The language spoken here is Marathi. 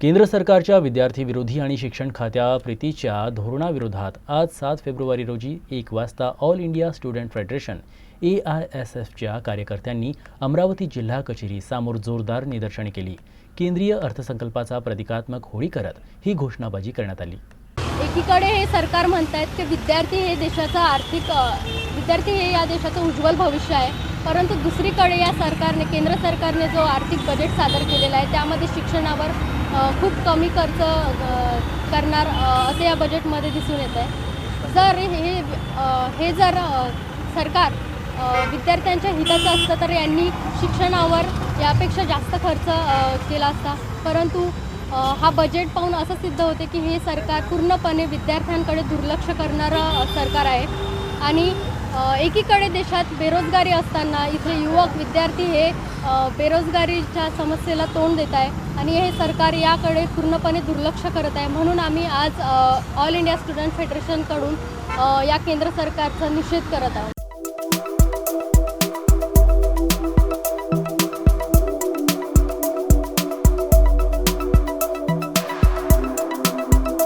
केंद्र सरकारच्या विद्यार्थी विरोधी आणि शिक्षण खात्या प्रीतीच्या धोरणाविरोधात आज सात फेब्रुवारी रोजी एक वाजता all India student federation A I S एफच्या कार्यकर्त्यांनी अमरावती जिल्हा कचेरी समोर जोरदार निदर्शने केली. केंद्रीय अर्थसंकल्पाचा प्रतिकात्मक होळी करत ही घोषणाबाजी करण्यात आली. एकीकडे हे सरकार म्हणत आहेत की विद्यार्थी हे देशाचं आर्थिक विद्यार्थी हे या देशाचं उज्ज्वल भविष्य आहे. परंतु दुसरीकडे या सरकारने केंद्र सरकारने जो आर्थिक बजेट सादर केलेला आहे त्यामध्ये शिक्षणावर खूप कमी खर्च करणार असे या बजेटमध्ये दिसून येत आहे जर हे हे जर सरकार विद्यार्थ्यांच्या हिताचं असतं तर यांनी शिक्षणावर यापेक्षा जास्त खर्च केला असता. परंतु हा बजेट पाहून असं सिद्ध होते की हे सरकार पूर्णपणे विद्यार्थ्यांकडे दुर्लक्ष करणारं सरकार आहे. आणि एकीकडे देशात बेरोजगारी असताना इथे युवक विद्यार्थी हे बेरोजगारीच्या समस्येला तोंड देत आहे आणि हे सरकार याकडे पूर्णपणे दुर्लक्ष करत आहे. म्हणून आम्ही आज ऑल इंडिया स्टुडंट फेडरेशनकडून या केंद्र सरकारचा निषेध करत आहोत.